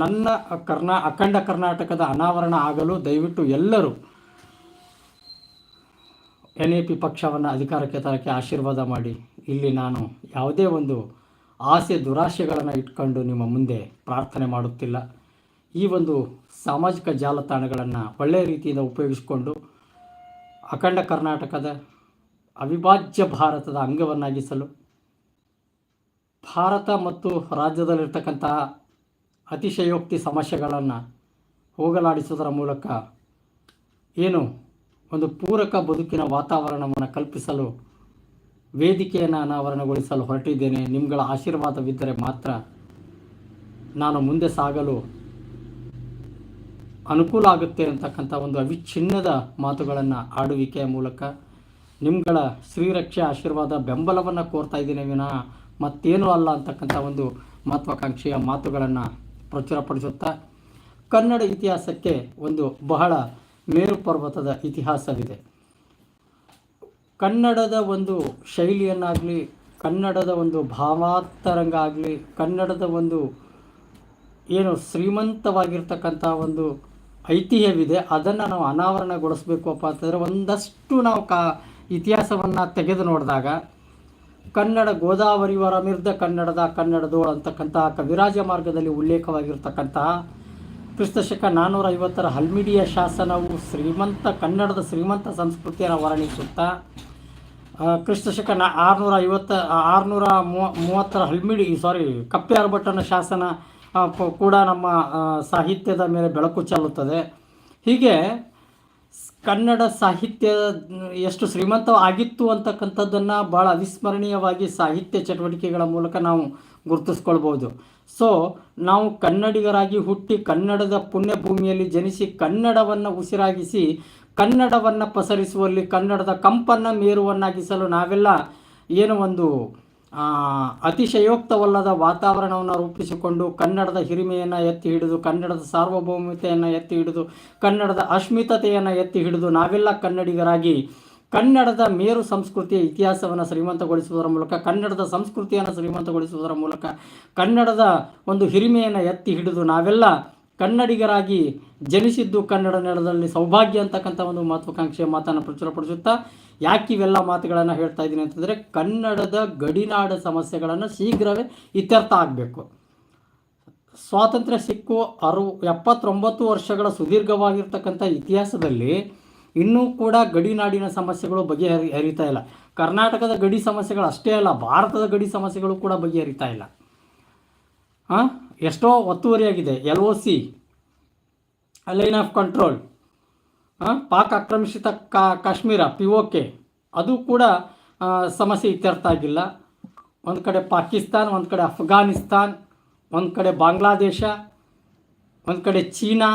ನನ್ನ ಕರ್ನಾ, ಅಖಂಡ ಕರ್ನಾಟಕದ ಅನಾವರಣ ಆಗಲು ದಯವಿಟ್ಟು ಎಲ್ಲರೂ ಎನ್ ಎ ಪಿ ಪಕ್ಷವನ್ನು ಅಧಿಕಾರಕ್ಕೆ ತರಕ್ಕೆ ಆಶೀರ್ವಾದ ಮಾಡಿ. ಇಲ್ಲಿ ನಾನು ಯಾವುದೇ ಒಂದು ಆಸೆ ದುರಾಸೆಗಳನ್ನು ಇಟ್ಕೊಂಡು ನಿಮ್ಮ ಮುಂದೆ ಪ್ರಾರ್ಥನೆ ಮಾಡುತ್ತಿಲ್ಲ. ಈ ಒಂದು ಸಾಮಾಜಿಕ ಜಾಲತಾಣಗಳನ್ನು ಒಳ್ಳೆಯ ರೀತಿಯಿಂದ ಉಪಯೋಗಿಸಿಕೊಂಡು ಅಖಂಡ ಕರ್ನಾಟಕದ ಅವಿಭಾಜ್ಯ ಭಾರತದ ಅಂಗವನ್ನಾಗಿಸಲು ಭಾರತ ಮತ್ತು ರಾಜ್ಯದಲ್ಲಿರ್ತಕ್ಕಂತಹ ಅತಿಶಯೋಕ್ತಿ ಸಮಸ್ಯೆಗಳನ್ನು ಹೋಗಲಾಡಿಸುವುದರ ಮೂಲಕ ಏನು ಒಂದು ಪೂರಕ ಬದುಕಿನ ವಾತಾವರಣವನ್ನು ಕಲ್ಪಿಸಲು ವೇದಿಕೆಯನ್ನು ಅನಾವರಣಗೊಳಿಸಲು ಹೊರಟಿದ್ದೇನೆ. ನಿಮ್ಮಗಳ ಆಶೀರ್ವಾದವಿದ್ದರೆ ಮಾತ್ರ ನಾನು ಮುಂದೆ ಸಾಗಲು ಅನುಕೂಲ ಆಗುತ್ತೆ ಅಂತಕ್ಕಂಥ ಒಂದು ಅವಿಚ್ಛಿನ್ನದ ಮಾತುಗಳನ್ನು ಆಡುವಿಕೆಯ ಮೂಲಕ ನಿಮ್ಮಗಳ ಶ್ರೀರಕ್ಷೆ ಆಶೀರ್ವಾದ ಬೆಂಬಲವನ್ನು ಕೋರ್ತಾ ಇದ್ದೀನಿ ವಿನಃ. ಮತ್ತೇನೂ ಅಲ್ಲ ಅಂತಕ್ಕಂಥ ಒಂದು ಮಹತ್ವಾಕಾಂಕ್ಷೆಯ ಮಾತುಗಳನ್ನು ಪ್ರಚುರಪಡಿಸುತ್ತಾ ಕನ್ನಡ ಇತಿಹಾಸಕ್ಕೆ ಒಂದು ಬಹಳ ಮೇರು ಪರ್ವತದ ಇತಿಹಾಸವಿದೆ. ಕನ್ನಡದ ಒಂದು ಶೈಲಿಯನ್ನಾಗಲಿ, ಕನ್ನಡದ ಒಂದು ಭಾವಾಂತರಂಗ ಆಗಲಿ, ಕನ್ನಡದ ಒಂದು ಏನು ಶ್ರೀಮಂತವಾಗಿರ್ತಕ್ಕಂಥ ಒಂದು ಐತಿಹ್ಯವಿದೆ, ಅದನ್ನು ನಾವು ಅನಾವರಣಗೊಳಿಸ್ಬೇಕಪ್ಪ ಅಂತಂದರೆ ಒಂದಷ್ಟು ನಾವು ಕಾ ಇತಿಹಾಸವನ್ನು ತೆಗೆದು ನೋಡಿದಾಗ, ಕನ್ನಡ ಗೋದಾವರಿ ವರಮಿರ್ದ ಕನ್ನಡದ ಕನ್ನಡದೋಳು ಅಂತಕ್ಕಂತಹ ಕವಿರಾಜ ಮಾರ್ಗದಲ್ಲಿ ಉಲ್ಲೇಖವಾಗಿರ್ತಕ್ಕಂತಹ ಕ್ರಿಸ್ತಶಕ ನಾನ್ನೂರ ಐವತ್ತರ ಹಲ್ಮಿಡಿಯ ಶಾಸನವು ಶ್ರೀಮಂತ ಕನ್ನಡದ ಶ್ರೀಮಂತ ಸಂಸ್ಕೃತಿಯನ್ನು ವರ್ಣಿಸುತ್ತಾ ಕ್ರಿಸ್ತಶಕ ಶಕ ಆರುನೂರ ಐವತ್ತ ಆರುನೂರ ಮೂವ- ಮೂವತ್ತರ ಹಲ್ಮಿಡಿ ಸಾರಿ ಕಪ್ಪೆ ಭಟ್ಟನ ಶಾಸನ ಕೂಡ ನಮ್ಮ ಸಾಹಿತ್ಯದ ಮೇಲೆ ಬೆಳಕು ಚೆಲ್ಲುತ್ತದೆ. ಹೀಗೆ ಕನ್ನಡ ಸಾಹಿತ್ಯ ಎಷ್ಟು ಶ್ರೀಮಂತ ಆಗಿತ್ತು ಅಂತಕ್ಕಂಥದ್ದನ್ನು ಭಾಳ ಅವಿಸ್ಮರಣೀಯವಾಗಿ ಸಾಹಿತ್ಯ ಚಟುವಟಿಕೆಗಳ ಮೂಲಕ ನಾವು ಗುರುತಿಸ್ಕೊಳ್ಬೋದು ಸೊ ನಾವು ಕನ್ನಡಿಗರಾಗಿ ಹುಟ್ಟಿ ಕನ್ನಡದ ಪುಣ್ಯಭೂಮಿಯಲ್ಲಿ ಜನಿಸಿ ಕನ್ನಡವನ್ನು ಉಸಿರಾಗಿಸಿ ಕನ್ನಡವನ್ನು ಪಸರಿಸುವಲ್ಲಿ, ಕನ್ನಡದ ಕಂಪನ್ನು ಮೇರುವನ್ನಾಗಿಸಲು ನಾವೆಲ್ಲ ಏನು ಒಂದು ಅತಿಶಯೋಕ್ತವಲ್ಲದ ವಾತಾವರಣವನ್ನು ರೂಪಿಸಿಕೊಂಡು ಕನ್ನಡದ ಹಿರಿಮೆಯನ್ನು ಎತ್ತಿ ಹಿಡಿದು, ಕನ್ನಡದ ಸಾರ್ವಭೌಮತೆಯನ್ನು ಎತ್ತಿ ಹಿಡಿದು, ಕನ್ನಡದ ಅಸ್ಮಿತತೆಯನ್ನು ಎತ್ತಿ ಹಿಡಿದು ನಾವೆಲ್ಲ ಕನ್ನಡಿಗರಾಗಿ ಕನ್ನಡದ ಮೇರು ಸಂಸ್ಕೃತಿಯ ಇತಿಹಾಸವನ್ನು ಶ್ರೀಮಂತಗೊಳಿಸುವುದರ ಮೂಲಕ, ಕನ್ನಡದ ಸಂಸ್ಕೃತಿಯನ್ನು ಶ್ರೀಮಂತಗೊಳಿಸುವುದರ ಮೂಲಕ, ಕನ್ನಡದ ಒಂದು ಹಿರಿಮೆಯನ್ನು ಎತ್ತಿ ಹಿಡಿದು ನಾವೆಲ್ಲ ಕನ್ನಡಿಗರಾಗಿ ಜನಿಸಿದ್ದು ಕನ್ನಡ ನೆಲದಲ್ಲಿ ಸೌಭಾಗ್ಯ ಅಂತಕ್ಕಂಥ ಒಂದು ಮಹತ್ವಾಕಾಂಕ್ಷೆಯ ಮಾತನ್ನು ಪ್ರಚುರಪಡಿಸುತ್ತಾ ಯಾಕೆ ಇವೆಲ್ಲ ಮಾತುಗಳನ್ನು ಹೇಳ್ತಾ ಇದ್ದೀನಿ ಅಂತಂದರೆ, ಕನ್ನಡದ ಗಡಿನಾಡ ಸಮಸ್ಯೆಗಳನ್ನು ಶೀಘ್ರವೇ ಇತ್ಯರ್ಥ ಆಗಬೇಕು. ಸ್ವಾತಂತ್ರ್ಯ ಸಿಕ್ಕು ಅರು, ಎಪ್ಪತ್ತೊಂಬತ್ತು ವರ್ಷಗಳ ಸುದೀರ್ಘವಾಗಿರ್ತಕ್ಕಂಥ ಇತಿಹಾಸದಲ್ಲಿ ಇನ್ನೂ ಕೂಡ ಗಡಿನಾಡಿನ ಸಮಸ್ಯೆಗಳು ಬಗೆಹರಿ ಹರಿತಾ ಇಲ್ಲ. ಕರ್ನಾಟಕದ ಗಡಿ ಸಮಸ್ಯೆಗಳು ಅಷ್ಟೇ ಅಲ್ಲ, ಭಾರತದ ಗಡಿ ಸಮಸ್ಯೆಗಳು ಕೂಡ ಬಗೆಹರಿತಾ ಇಲ್ಲ. ಹಾಂ ಎಷ್ಟೋ ಒತ್ತುವರಿಯಾಗಿದೆ. L O C line of control Pak ಆಕ್ರಮಿಸಿದ ಕಾ, ಕಾಶ್ಮೀರ ಪಿ ಒ ಕೆ ಅದು ಕೂಡ ಸಮಸ್ಯೆ ಇತ್ಯರ್ಥ ಆಗಿಲ್ಲ. ಒಂದು ಕಡೆ ಪಾಕಿಸ್ತಾನ್, ಒಂದು ಕಡೆ ಅಫ್ಘಾನಿಸ್ತಾನ್, ಒಂದು ಕಡೆ ಬಾಂಗ್ಲಾದೇಶ, ಒಂದು ಕಡೆ ಚೀನಾ.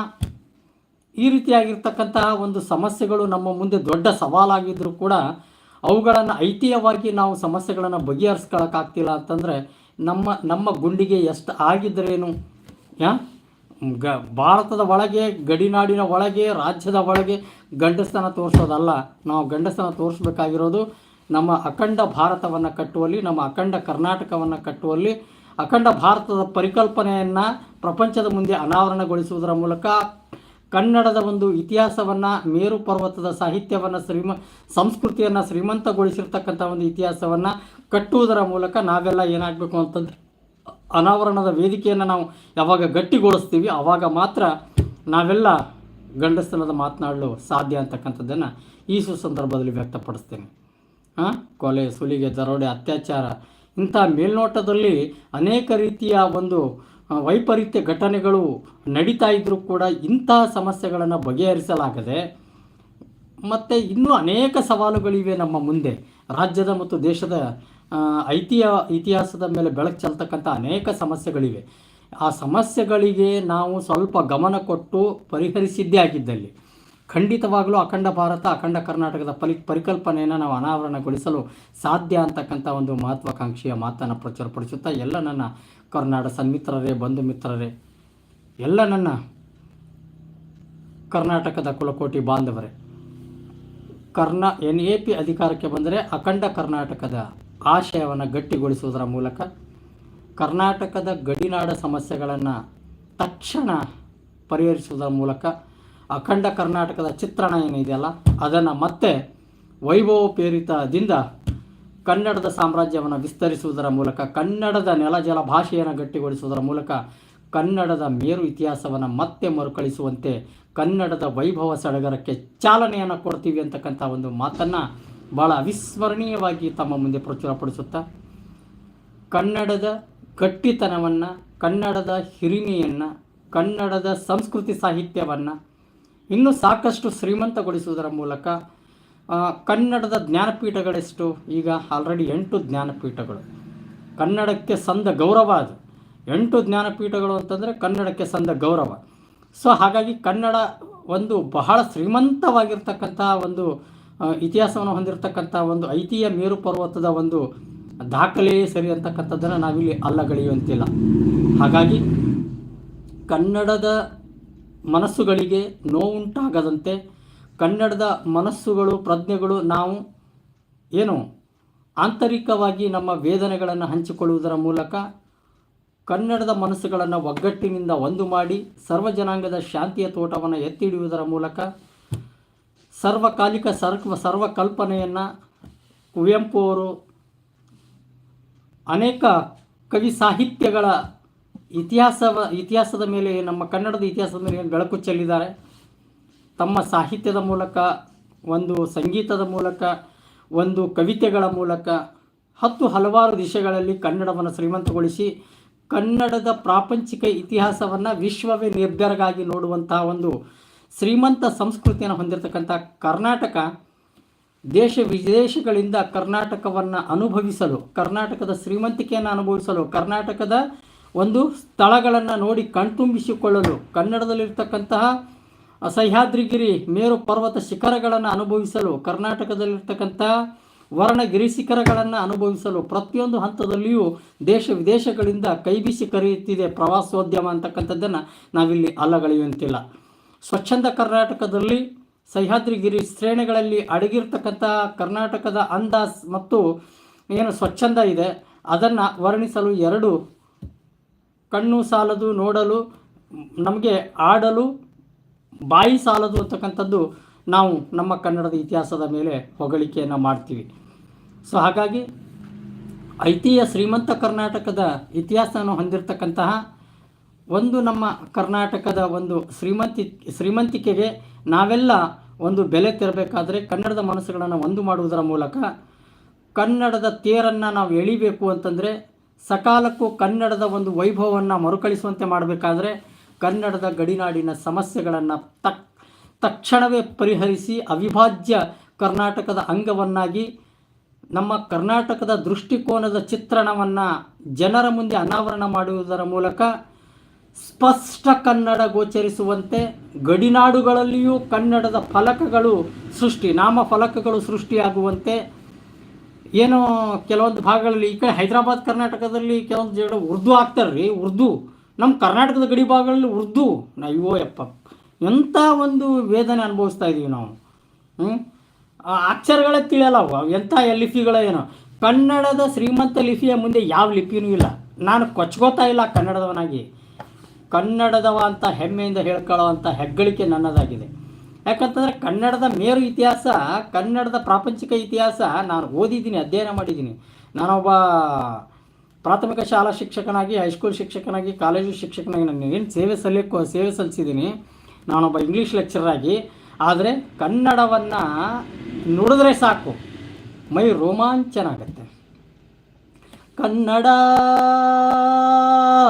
ಈ ರೀತಿಯಾಗಿರ್ತಕ್ಕಂತಹ ಒಂದು ಸಮಸ್ಯೆಗಳು ನಮ್ಮ ಮುಂದೆ ದೊಡ್ಡ ಸವಾಲಾಗಿದ್ದರೂ ಕೂಡ ಅವುಗಳನ್ನು ಐತಿಹ್ಯವಾಗಿ ನಾವು ಸಮಸ್ಯೆಗಳನ್ನು ಬಗೆಹರಿಸ್ಕೊಳಕ್ಕಾಗ್ತಿಲ್ಲ ಅಂತಂದರೆ ನಮ್ಮ ನಮ್ಮ ಗುಂಡಿಗೆ ಎಷ್ಟು ಆಗಿದ್ದರೇನು ಯಾ? ಗ, ಭಾರತದ ಒಳಗೆ, ಗಡಿನಾಡಿನ ಒಳಗೆ, ರಾಜ್ಯದ ಒಳಗೆ ಗಂಡಸ್ತನ ತೋರಿಸೋದಲ್ಲ. ನಾವು ಗಂಡಸ್ತನ ತೋರಿಸ್ಬೇಕಾಗಿರೋದು ನಮ್ಮ ಅಖಂಡ ಭಾರತವನ್ನು ಕಟ್ಟುವಲ್ಲಿ, ನಮ್ಮ ಅಖಂಡ ಕರ್ನಾಟಕವನ್ನು ಕಟ್ಟುವಲ್ಲಿ, ಅಖಂಡ ಭಾರತದ ಪರಿಕಲ್ಪನೆಯನ್ನು ಪ್ರಪಂಚದ ಮುಂದೆ ಅನಾವರಣಗೊಳಿಸುವುದರ ಮೂಲಕ ಕನ್ನಡದ ಒಂದು ಇತಿಹಾಸವನ್ನು, ಮೇರು ಪರ್ವತದ ಸಾಹಿತ್ಯವನ್ನು, ಶ್ರೀಮ, ಸಂಸ್ಕೃತಿಯನ್ನು ಶ್ರೀಮಂತಗೊಳಿಸಿರ್ತಕ್ಕಂಥ ಒಂದು ಇತಿಹಾಸವನ್ನು ಕಟ್ಟುವುದರ ಮೂಲಕ ನಾವೆಲ್ಲ ಏನಾಗಬೇಕು ಅಂತಂದ್ರೆ ಅನಾವರಣದ ವೇದಿಕೆಯನ್ನು ನಾವು ಯಾವಾಗ ಗಟ್ಟಿಗೊಳಿಸ್ತೀವಿ ಆವಾಗ ಮಾತ್ರ ನಾವೆಲ್ಲ ಗಂಡಸ್ತನದ ಮಾತನಾಡಲು ಸಾಧ್ಯ ಅಂತಕ್ಕಂಥದ್ದನ್ನು ಈ ಸುಸಂದರ್ಭದಲ್ಲಿ ವ್ಯಕ್ತಪಡಿಸ್ತೇನೆ. ಹಾಂ ಕೊಲೆ, ಸುಲಿಗೆ, ದರೋಡೆ, ಅತ್ಯಾಚಾರ ಇಂಥ ಮೇಲ್ನೋಟದಲ್ಲಿ ಅನೇಕ ರೀತಿಯ ಒಂದು ವೈಪರೀತ್ಯ ಘಟನೆಗಳು ನಡೀತಾ ಇದ್ದರೂ ಕೂಡ ಇಂಥ ಸಮಸ್ಯೆಗಳನ್ನು ಬಗೆಹರಿಸಲಾಗದೆ ಮತ್ತು ಇನ್ನೂ ಅನೇಕ ಸವಾಲುಗಳಿವೆ ನಮ್ಮ ಮುಂದೆ. ರಾಜ್ಯದ ಮತ್ತು ದೇಶದ ಆ, ಐತಿಹ್ಯ ಇತಿಹಾಸದ ಮೇಲೆ ಬೆಳಕು ಚೆಲ್ತಕ್ಕಂಥ ಅನೇಕ ಸಮಸ್ಯೆಗಳಿವೆ. ಆ ಸಮಸ್ಯೆಗಳಿಗೆ ನಾವು ಸ್ವಲ್ಪ ಗಮನ ಕೊಟ್ಟು ಪರಿಹರಿಸಿದ್ದೇ ಆಗಿದ್ದಲ್ಲಿ. ಖಂಡಿತವಾಗಲೂ ಅಖಂಡ ಭಾರತ ಅಖಂಡ ಕರ್ನಾಟಕದ ಪರಿ ಪರಿಕಲ್ಪನೆಯನ್ನು ನಾವು ಅನಾವರಣಗೊಳಿಸಲು ಸಾಧ್ಯ ಅಂತಕ್ಕಂಥ ಒಂದು ಮಹತ್ವಾಕಾಂಕ್ಷೆಯ ಮಾತನ್ನು ಪ್ರಚುರಪಡಿಸುತ್ತಾ ಎಲ್ಲ ನನ್ನ ಕರ್ನಾಟಕ ಸನ್ಮಿತ್ರರೇ ಬಂಧು ಮಿತ್ರರೇ ಎಲ್ಲ ನನ್ನ ಕರ್ನಾಟಕದ ಕುಲಕೋಟಿ ಬಾಂಧವರೇ ಕರ್ನಾ ಎನ್ ಎ ಪಿ ಅಧಿಕಾರಕ್ಕೆ ಬಂದರೆ ಅಖಂಡ ಕರ್ನಾಟಕದ ಆಶಯವನ್ನು ಗಟ್ಟಿಗೊಳಿಸುವುದರ ಮೂಲಕ ಕರ್ನಾಟಕದ ಗಡಿನಾಡ ಸಮಸ್ಯೆಗಳನ್ನು ತಕ್ಷಣ ಪರಿಹರಿಸುವುದರ ಮೂಲಕ ಅಖಂಡ ಕರ್ನಾಟಕದ ಚಿತ್ರಣ ಏನಿದೆಯಲ್ಲ ಅದನ್ನು ಮತ್ತೆ ವೈಭವೋಪೇರಿತದಿಂದ ಕನ್ನಡದ ಸಾಮ್ರಾಜ್ಯವನ್ನು ವಿಸ್ತರಿಸುವುದರ ಮೂಲಕ, ಕನ್ನಡದ ನೆಲ ಜಲ ಭಾಷೆಯನ್ನು ಗಟ್ಟಿಗೊಳಿಸುವುದರ ಮೂಲಕ ಕನ್ನಡದ ಮೇರು ಇತಿಹಾಸವನ್ನು ಮತ್ತೆ ಮರುಕಳಿಸುವಂತೆ ಕನ್ನಡದ ವೈಭವ ಸಡಗರಕ್ಕೆ ಚಾಲನೆಯನ್ನು ಕೊಡ್ತೀವಿ ಅಂತಕ್ಕಂಥ ಒಂದು ಮಾತನ್ನು ಭಾಳ ಅವಿಸ್ಮರಣೀಯವಾಗಿ ತಮ್ಮ ಮುಂದೆ ಪ್ರಚುರಪಡಿಸುತ್ತಾ ಕನ್ನಡದ ಗಟ್ಟಿತನವನ್ನು, ಕನ್ನಡದ ಹಿರಿಮೆಯನ್ನು, ಕನ್ನಡದ ಸಂಸ್ಕೃತಿ ಸಾಹಿತ್ಯವನ್ನು ಇನ್ನೂ ಸಾಕಷ್ಟು ಶ್ರೀಮಂತಗೊಳಿಸುವುದರ ಮೂಲಕ ಕನ್ನಡದ ಜ್ಞಾನಪೀಠಗಳೆಷ್ಟು? ಈಗ ಆಲ್ರೆಡಿ ಎಂಟು ಜ್ಞಾನಪೀಠಗಳು. ಕನ್ನಡಕ್ಕೆ ಸಂದ ಗೌರವ ಅದು. ಎಂಟು ಜ್ಞಾನಪೀಠಗಳು ಅಂತಂದರೆ ಕನ್ನಡಕ್ಕೆ ಸಂದ ಗೌರವ. ಸೊ ಹಾಗಾಗಿ ಕನ್ನಡ ಒಂದು ಬಹಳ ಶ್ರೀಮಂತವಾಗಿರ್ತಕ್ಕಂತಹ ಒಂದು ಇತಿಹಾಸವನ್ನು ಹೊಂದಿರತಕ್ಕಂಥ ಒಂದು ಐತಿಹ್ಯ ಮೇರು ಪರ್ವತದ ಒಂದು ದಾಖಲೆಯೇ ಸರಿ ಅಂತಕ್ಕಂಥದ್ದನ್ನು ನಾವಿಲ್ಲಿ ಅಲ್ಲಗಳೆಯುವಂತಿಲ್ಲ. ಹಾಗಾಗಿ ಕನ್ನಡದ ಮನಸ್ಸುಗಳಿಗೆ ನೋವುಂಟಾಗದಂತೆ ಕನ್ನಡದ ಮನಸ್ಸುಗಳು, ಪ್ರಜ್ಞೆಗಳು ನಾವು ಏನು ಆಂತರಿಕವಾಗಿ ನಮ್ಮ ವೇದನೆಗಳನ್ನು ಹಂಚಿಕೊಳ್ಳುವುದರ ಮೂಲಕ ಕನ್ನಡದ ಮನಸ್ಸುಗಳನ್ನು ಒಗ್ಗಟ್ಟಿನಿಂದ ಒಂದು ಮಾಡಿ ಸರ್ವ ಜನಾಂಗದ ಶಾಂತಿಯ ತೋಟವನ್ನು ಎತ್ತಿ ಹಿಡಿಯುವುದರ ಮೂಲಕ ಸರ್ವಕಾಲಿಕ ಸರ್ವ ಸರ್ವಕಲ್ಪನೆಯನ್ನು ಕುವೆಂಪು ಅವರು ಅನೇಕ ಕವಿ ಸಾಹಿತ್ಯಗಳ ಇತಿಹಾಸ, ಇತಿಹಾಸದ ಮೇಲೆ, ನಮ್ಮ ಕನ್ನಡದ ಇತಿಹಾಸದ ಮೇಲೆ ಬೆಳಕು ಚೆಲ್ಲಿದ್ದಾರೆ. ತಮ್ಮ ಸಾಹಿತ್ಯದ ಮೂಲಕ, ಒಂದು ಸಂಗೀತದ ಮೂಲಕ, ಒಂದು ಕವಿತೆಗಳ ಮೂಲಕ ಹತ್ತು ಹಲವಾರು ದಿಶೆಗಳಲ್ಲಿ ಕನ್ನಡವನ್ನು ಶ್ರೀಮಂತಗೊಳಿಸಿ, ಕನ್ನಡದ ಪ್ರಾಪಂಚಿಕ ಇತಿಹಾಸವನ್ನು ವಿಶ್ವವೇ ನಿರ್ಧಾರಗಾಗಿ ನೋಡುವಂತಹ ಒಂದು ಶ್ರೀಮಂತ ಸಂಸ್ಕೃತಿಯನ್ನು ಹೊಂದಿರತಕ್ಕಂಥ ಕರ್ನಾಟಕ ದೇಶ ವಿದೇಶಗಳಿಂದ ಕರ್ನಾಟಕವನ್ನು ಅನುಭವಿಸಲು, ಕರ್ನಾಟಕದ ಶ್ರೀಮಂತಿಕೆಯನ್ನು ಅನುಭವಿಸಲು, ಕರ್ನಾಟಕದ ಒಂದು ಸ್ಥಳಗಳನ್ನು ನೋಡಿ ಕಣ್ತುಂಬಿಸಿಕೊಳ್ಳಲು ಕನ್ನಡದಲ್ಲಿರ್ತಕ್ಕಂತಹ ಸಹ್ಯಾದ್ರಿಗಿರಿ ಮೇರು ಪರ್ವತ ಶಿಖರಗಳನ್ನು ಅನುಭವಿಸಲು ಕರ್ನಾಟಕದಲ್ಲಿರ್ತಕ್ಕಂತಹ ವರ್ಣಗಿರಿ ಶಿಖರಗಳನ್ನು ಅನುಭವಿಸಲು ಪ್ರತಿಯೊಂದು ಹಂತದಲ್ಲಿಯೂ ದೇಶ ವಿದೇಶಗಳಿಂದ ಕೈಬೀಸಿ ಕರೆಯುತ್ತಿದೆ ಪ್ರವಾಸೋದ್ಯಮ ಅಂತಕ್ಕಂಥದ್ದನ್ನು ನಾವಿಲ್ಲಿ ಅಲ್ಲಗಳೆಯುವಂತಿಲ್ಲ. ಸ್ವಚ್ಛಂದ ಕರ್ನಾಟಕದಲ್ಲಿ ಸಹ್ಯಾದ್ರಿಗಿರಿ ಶ್ರೇಣಿಗಳಲ್ಲಿ ಅಡಗಿರ್ತಕ್ಕಂಥ ಕರ್ನಾಟಕದ ಅಂದಾಜ್ ಮತ್ತು ಏನು ಸ್ವಚ್ಛಂದ ಇದೆ, ಅದನ್ನು ವರ್ಣಿಸಲು ಎರಡು, ಕಣ್ಣು ಸಾಲದು ನೋಡಲು, ನಮಗೆ ಆಡಲು, ಬಾಯಿ ಸಾಲದು ಅಂತಕ್ಕಂಥದ್ದು ನಾವು ನಮ್ಮ ಕನ್ನಡದ ಇತಿಹಾಸದ ಮೇಲೆ ಹೊಗಳಿಕೆಯನ್ನು ಮಾಡ್ತೀವಿ. ಸೊ ಹಾಗಾಗಿ ಐತಿಹ್ಯ ಶ್ರೀಮಂತ ಕರ್ನಾಟಕದ ಇತಿಹಾಸವನ್ನು ಹೊಂದಿರತಕ್ಕಂತಹ ಒಂದು ನಮ್ಮ ಕರ್ನಾಟಕದ ಒಂದು ಶ್ರೀಮಂತಿ, ಶ್ರೀಮಂತಿಕೆಗೆ ನಾವೆಲ್ಲ ಒಂದು ಬೆಲೆ ತೆರಬೇಕಾದರೆ ಕನ್ನಡದ ಮನಸ್ಸುಗಳನ್ನು ಒಂದು ಮಾಡುವುದರ ಮೂಲಕ ಕನ್ನಡದ ತೇರನ್ನು ನಾವು ಎಳಿಬೇಕು ಅಂತಂದರೆ ಸಕಾಲಕ್ಕೂ ಕನ್ನಡದ ಒಂದು ವೈಭವವನ್ನು ಮರುಕಳಿಸುವಂತೆ ಮಾಡಬೇಕಾದ್ರೆ ಕನ್ನಡದ ಗಡಿನಾಡಿನ ಸಮಸ್ಯೆಗಳನ್ನು ತಕ್, ತಕ್ಷಣವೇ ಪರಿಹರಿಸಿ ಅವಿಭಾಜ್ಯ ಕರ್ನಾಟಕದ ಅಂಗವನ್ನಾಗಿ ನಮ್ಮ ಕರ್ನಾಟಕದ ದೃಷ್ಟಿಕೋನದ ಚಿತ್ರಣವನ್ನು ಜನರ ಮುಂದೆ ಅನಾವರಣ ಮಾಡುವುದರ ಮೂಲಕ ಸ್ಪಷ್ಟ ಕನ್ನಡ ಗೋಚರಿಸುವಂತೆ ಗಡಿನಾಡುಗಳಲ್ಲಿಯೂ ಕನ್ನಡದ ಫಲಕಗಳು ಸೃಷ್ಟಿ, ನಾಮ ಫಲಕಗಳು ಸೃಷ್ಟಿಯಾಗುವಂತೆ. ಏನು ಕೆಲವೊಂದು ಭಾಗಗಳಲ್ಲಿ ಈ ಕಡೆ ಹೈದರಾಬಾದ್, ಕರ್ನಾಟಕದಲ್ಲಿ ಕೆಲವೊಂದು ಜನ ಉರ್ದು ಆಗ್ತಾರೆ ರೀ ಉರ್ದು. ನಮ್ಮ ಕರ್ನಾಟಕದ ಗಡಿ ಭಾಗಗಳಲ್ಲಿ ಉರ್ದು. ಅಯ್ಯೋ ಯಪ್ಪ ಎಂಥ ಒಂದು ವೇದನೆ ಅನುಭವಿಸ್ತಾ ಇದ್ದೀವಿ ನಾವು. ಆ ಅಕ್ಷರಗಳೇ ತಿಳಿಯಲ್ಲ ಎಂಥ ಲಿಪಿಗಳ ಏನೋ. ಕನ್ನಡದ ಶ್ರೀಮಂತ ಲಿಪಿಯ ಮುಂದೆ ಯಾವ ಲಿಪಿನೂ ಇಲ್ಲ. ನಾನು ಕೊಚ್ಕೋತಾ ಇಲ್ಲ ಕನ್ನಡದವನಾಗಿ. ಕನ್ನಡದವ ಅಂತ ಹೆಮ್ಮೆಯಿಂದ ಹೇಳ್ಕೊಳ್ಳೋ ಅಂಥ ಹೆಗ್ಗಳಿಕೆ ನನ್ನದಾಗಿದೆ. ಯಾಕಂತಂದರೆ ಕನ್ನಡದ ಮೇರು ಇತಿಹಾಸ, ಕನ್ನಡದ ಪ್ರಾಪಂಚಿಕ ಇತಿಹಾಸ ನಾನು ಓದಿದ್ದೀನಿ, ಅಧ್ಯಯನ ಮಾಡಿದ್ದೀನಿ. ನಾನೊಬ್ಬ ಪ್ರಾಥಮಿಕ ಶಾಲಾ ಶಿಕ್ಷಕನಾಗಿ ಹೈಸ್ಕೂಲ್ ಶಿಕ್ಷಕನಾಗಿ ಕಾಲೇಜು ಶಿಕ್ಷಕನಾಗಿ ನಾನು ಏನು ಸೇವೆ ಸಲ್ಲಿಕೋ ಸೇವೆ ಸಲ್ಲಿಸಿದ್ದೀನಿ. ನಾನೊಬ್ಬ ಇಂಗ್ಲೀಷ್ ಲೆಕ್ಚರಾಗಿ ಆದರೆ ಕನ್ನಡವನ್ನು ನುಡಿದ್ರೆ ಸಾಕು, ಮೈ ರೋಮಾಂಚನ ಆಗುತ್ತೆ ಕನ್ನಡ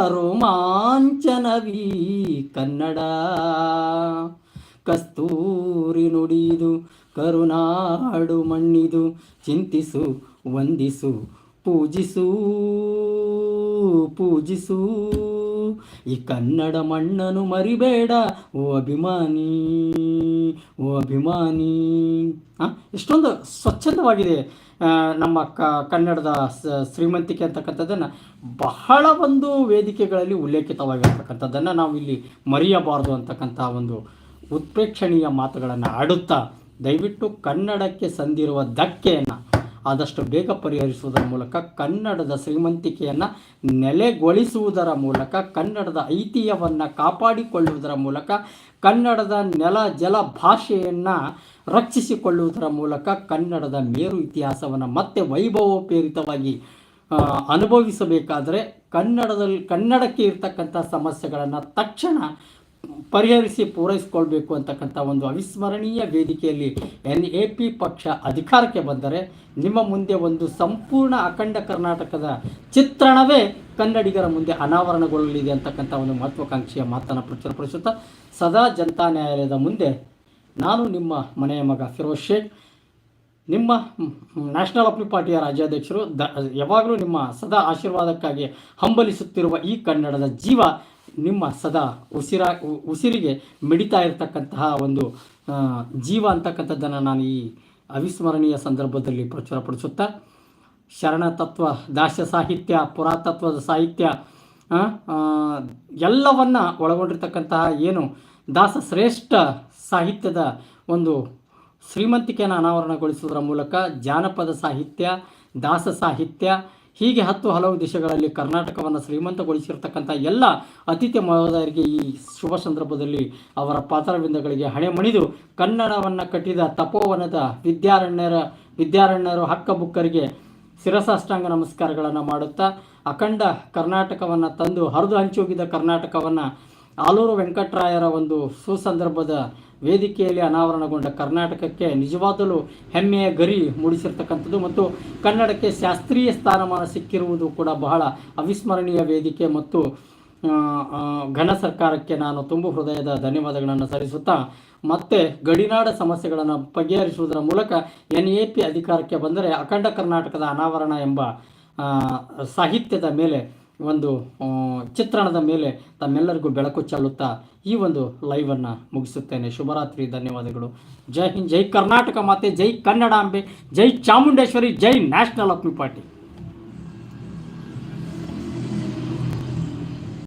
ರೋಮಾಂಚನವೀ ಕನ್ನಡ. ಕಸ್ತೂರಿ ನುಡಿದು, ಕರುನಾಡು ಮಣ್ಣಿದು, ಚಿಂತಿಸು, ವಂದಿಸು, ಪೂಜಿಸು ಪೂಜಿಸು. ಈ ಕನ್ನಡ ಮಣ್ಣನ್ನು ಮರಿಬೇಡ, ಓ ಅಭಿಮಾನಿ ಓ ಅಭಿಮಾನಿ. ಹಾಂ ಎಷ್ಟೊಂದು ಸ್ವಚ್ಛಂದವಾಗಿದೆ. ನಮ್ಮ ಕ, ಕನ್ನಡದ ಶ್ರೀಮಂತಿಕೆ ಅಂತಕ್ಕಂಥದ್ದನ್ನು ಬಹಳ ಒಂದು ವೇದಿಕೆಗಳಲ್ಲಿ ಉಲ್ಲೇಖಿತವಾಗಿರ್ತಕ್ಕಂಥದ್ದನ್ನು ನಾವು ಇಲ್ಲಿ ಮರೆಯಬಾರದು ಅಂತಕ್ಕಂಥ ಒಂದು ಉತ್ಪ್ರೇಕ್ಷಣೀಯ ಮಾತುಗಳನ್ನು ಆಡುತ್ತಾ ದಯವಿಟ್ಟು ಕನ್ನಡಕ್ಕೆ ಸಂದಿರುವ ಧಕ್ಕೆಯನ್ನು ಆದಷ್ಟು ಬೇಗ ಪರಿಹರಿಸುವುದರ ಮೂಲಕ ಕನ್ನಡದ ಶ್ರೀಮಂತಿಕೆಯನ್ನು ನೆಲೆಗೊಳಿಸುವುದರ ಮೂಲಕ, ಕನ್ನಡದ ಐತಿಹ್ಯವನ್ನು ಕಾಪಾಡಿಕೊಳ್ಳುವುದರ ಮೂಲಕ, ಕನ್ನಡದ ನೆಲ ಜಲ ಭಾಷೆಯನ್ನು ರಕ್ಷಿಸಿಕೊಳ್ಳುವುದರ ಮೂಲಕ ಕನ್ನಡದ ಮೇರು ಇತಿಹಾಸವನ್ನು ಮತ್ತೆ ವೈಭವೋಪೇರಿತವಾಗಿ ಅನುಭವಿಸಬೇಕಾದರೆ ಕನ್ನಡದಲ್ಲಿ ಕನ್ನಡಕ್ಕೆ ಇರ್ತಕ್ಕಂಥ ಸಮಸ್ಯೆಗಳನ್ನು ತಕ್ಷಣ ಪರಿಹರಿಸಿ ಪೂರೈಸಿಕೊಳ್ಬೇಕು ಅಂತಕ್ಕಂಥ ಒಂದು ಅವಿಸ್ಮರಣೀಯ ವೇದಿಕೆಯಲ್ಲಿ ಎನ್ ಎ ಪಿ ಪಕ್ಷ ಅಧಿಕಾರಕ್ಕೆ ಬಂದರೆ ನಿಮ್ಮ ಮುಂದೆ ಒಂದು ಸಂಪೂರ್ಣ ಅಖಂಡ ಕರ್ನಾಟಕದ ಚಿತ್ರಣವೇ ಕನ್ನಡಿಗರ ಮುಂದೆ ಅನಾವರಣಗೊಳ್ಳಲಿದೆ ಅಂತಕ್ಕಂಥ ಒಂದು ಮಹತ್ವಾಕಾಂಕ್ಷೆಯ ಮಾತನ್ನು ಪ್ರಚುರಪಡಿಸುತ್ತಾ ಸದಾ ಜನತಾ ನ್ಯಾಯಾಲಯದ ಮುಂದೆ ನಾನು ನಿಮ್ಮ ಮನೆಯ ಮಗ ಫಿರೋಜ್ ಶೇಖ್. ನಿಮ್ಮ ನ್ಯಾಷನಲ್ ಅಪ್ಲಿ ಪಾರ್ಟಿಯ ರಾಜ್ಯಾಧ್ಯಕ್ಷರು ದ, ಯಾವಾಗಲೂ ನಿಮ್ಮ ಸದಾ ಆಶೀರ್ವಾದಕ್ಕಾಗಿ ಹಂಬಲಿಸುತ್ತಿರುವ ಈ ಕನ್ನಡದ ಜೀವ ನಿಮ್ಮ ಸದಾ ಉಸಿರ ಉಸಿರಿಗೆ ಮಿಡಿತಾ ಇರತಕ್ಕಂತಹ ಒಂದು ಜೀವ ಅಂತಕ್ಕಂಥದ್ದನ್ನು ನಾನು ಈ ಅವಿಸ್ಮರಣೀಯ ಸಂದರ್ಭದಲ್ಲಿ ಪ್ರಚುರಪಡಿಸುತ್ತಾ, ಶರಣ ತತ್ವ, ದಾಸ್ಯ ಸಾಹಿತ್ಯ, ಪುರಾತತ್ವದ ಸಾಹಿತ್ಯ ಎಲ್ಲವನ್ನ ಒಳಗೊಂಡಿರ್ತಕ್ಕಂತಹ ಏನು ದಾಸ ಶ್ರೇಷ್ಠ ಸಾಹಿತ್ಯದ ಒಂದು ಶ್ರೀಮಂತಿಕೆಯನ್ನು ಅನಾವರಣಗೊಳಿಸುವುದರ ಮೂಲಕ ಜಾನಪದ ಸಾಹಿತ್ಯ, ದಾಸ ಸಾಹಿತ್ಯ ಹೀಗೆ ಹತ್ತು ಹಲವು ದೇಶಗಳಲ್ಲಿ ಕರ್ನಾಟಕವನ್ನು ಶ್ರೀಮಂತಗೊಳಿಸಿರ್ತಕ್ಕಂಥ ಎಲ್ಲ ಅತಿಥಿ ಮಹೋದಯರಿಗೆ ಈ ಶುಭ ಸಂದರ್ಭದಲ್ಲಿ ಅವರ ಪಾತ್ರವಿಂದಗಳಿಗೆ ಹಣೆ ಮಣಿದು ಕನ್ನಡವನ್ನು ಕಟ್ಟಿದ ತಪೋವನದ ವಿದ್ಯಾರಣ್ಯರ, ವಿದ್ಯಾರಣ್ಯರು ಹಕ್ಕಬುಕ್ಕರಿಗೆ ಶಿರಸಾಷ್ಟಾಂಗ ನಮಸ್ಕಾರಗಳನ್ನು ಮಾಡುತ್ತಾ ಅಖಂಡ ಕರ್ನಾಟಕವನ್ನು ತಂದು ಹರಿದು ಹಂಚೋಗಿದ್ದ ಕರ್ನಾಟಕವನ್ನು ಆಲೂರು ವೆಂಕಟರಾಯರ ಒಂದು ಸುಸಂದರ್ಭದ ವೇದಿಕೆಯಲ್ಲಿ ಅನಾವರಣಗೊಂಡ ಕರ್ನಾಟಕಕ್ಕೆ ನಿಜವಾದಲೂ ಹೆಮ್ಮೆಯ ಗರಿ ಮೂಡಿಸಿರ್ತಕ್ಕಂಥದ್ದು ಮತ್ತು ಕನ್ನಡಕ್ಕೆ ಶಾಸ್ತ್ರೀಯ ಸ್ಥಾನಮಾನ ಸಿಕ್ಕಿರುವುದು ಕೂಡ ಬಹಳ ಅವಿಸ್ಮರಣೀಯ ವೇದಿಕೆ ಮತ್ತು ಘನ ಸರ್ಕಾರಕ್ಕೆ ನಾನು ತುಂಬು ಹೃದಯದ ಧನ್ಯವಾದಗಳನ್ನು ಸಲ್ಲಿಸುತ್ತಾ, ಮತ್ತೆ ಗಡಿನಾಡ ಸಮಸ್ಯೆಗಳನ್ನು ಬಗೆಹರಿಸುವುದರ ಮೂಲಕ ಎನ್ ಎ ಪಿ ಅಧಿಕಾರಕ್ಕೆ ಬಂದರೆ ಅಖಂಡ ಕರ್ನಾಟಕದ ಅನಾವರಣ ಎಂಬ ಸಾಹಿತ್ಯದ ಮೇಲೆ ಒಂದು ಚಿತ್ರಣದ ಮೇಲೆ ತಮ್ಮೆಲ್ಲರಿಗೂ ಬೆಳಕು ಚೆಲ್ಲುತ್ತಾ ಈ ಒಂದು ಲೈವನ್ನು ಮುಗಿಸುತ್ತೇನೆ. ಶುಭರಾತ್ರಿ, ಧನ್ಯವಾದಗಳು. ಜೈ ಹಿಂದ್, ಜೈ ಕರ್ನಾಟಕ ಮಾತೆ, ಜೈ ಕನ್ನಡಾಂಬೆ ಜೈ ಚಾಮುಂಡೇಶ್ವರಿ, ಜೈ ನ್ಯಾಷನಲ್ ಅಪ್ನಿ ಪಾರ್ಟಿ